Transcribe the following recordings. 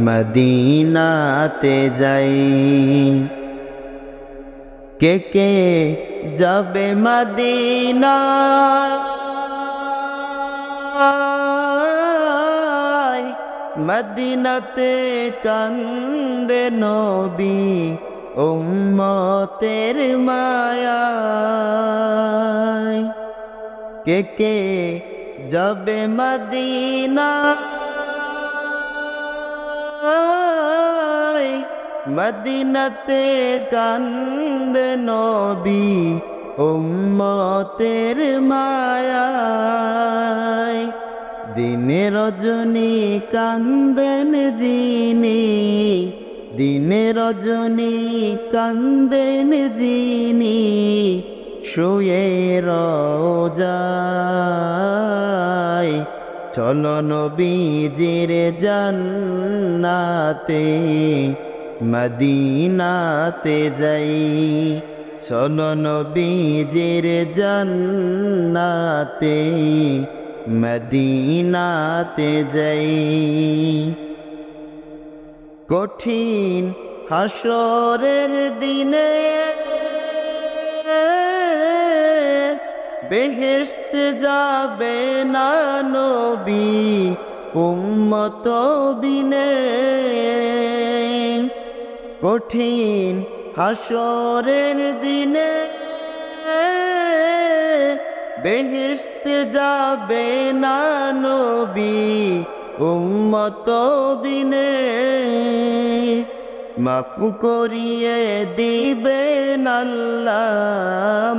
মদিনাতে যাই। কে কে যাবে মদিনা? মদিনাতে কান্দে নবী উম্মতের মায়া কে কে যাবে মদিনা মদিনাতে কান্দে নবী উম্মতের মায়ায় দিনে রজনী কান্দেন যিনি দিনে রজনী কান্দেন যিনি শুয়ে রোজায়। চলো নবীজির জান্নাতে, মদিনাতে যাই। চলো নবীজির জান্নাতে, মদিনাতে যাই। কঠিন হাসরের দিনে বেহেস্ত যাবে না নবী, উম্মত বিনে। কঠিন হাসরের দিনে বেহেস্ত যাবে না নবী, উম্মত বিনে। মাফ করিয়ে দিবেন আল্লাহ,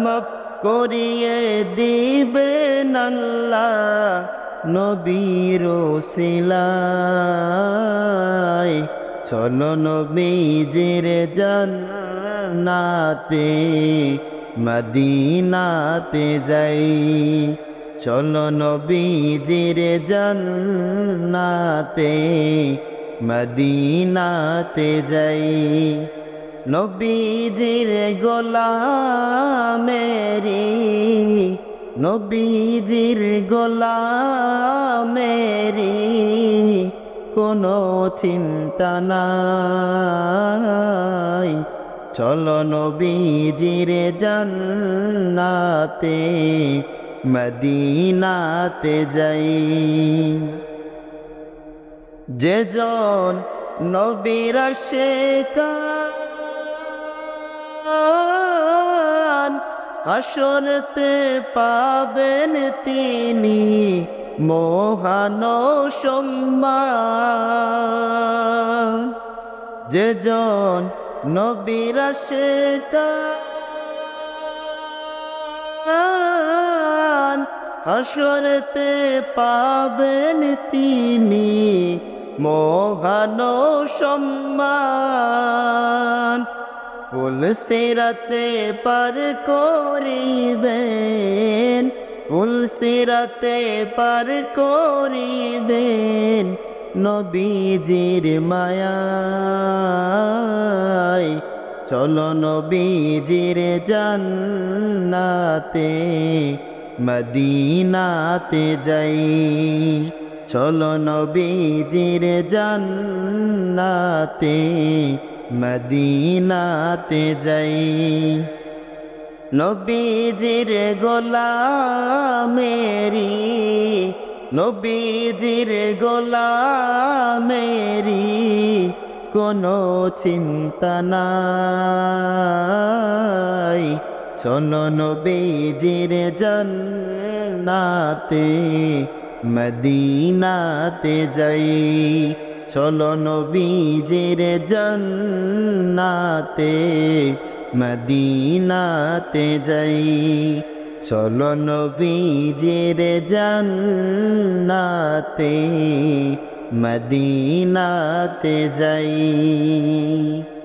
মাফ করিয়ে দিবেন আল্লাহ নবীর শিলায় চলো নবীজির জান্নাতে, মদিনাতে যাই। চলো নবীজির জান্নাতে, মদিনাতে যাই। নবীজির গোলামেরি নবীজির গোলামেরি, কোনো চিন্তা নাই। চলো নবীজির জান্নাতে, মদিনাতে যাই। যে জন নবীর শেখান আসরতে পাবেন তিনি মহান সম্মান। যে জন নবীর শেখান হাসরতে পাবেন তিনি মহান সম্মান। ফুল সিরাতে পার করিবেন, ফুল সিরাতে পার করিবেন নবীজির মায়ায়। চলো নবীজির জান্নাতে, মদিনাতে যাই। চলো নবীজির জান্নাতে মদিনাতে যাই। নবীজির গোলামেরি নবীজির গোলামেরি কোনো চিন্তা নাই। শোনো নবীজির জান্নাতে মদিনাতে যাই। চলো নবীজির জন্নাতে মদিনাতে যাই। চলো নবীজির জন্নাতে মদিনাতে যাই।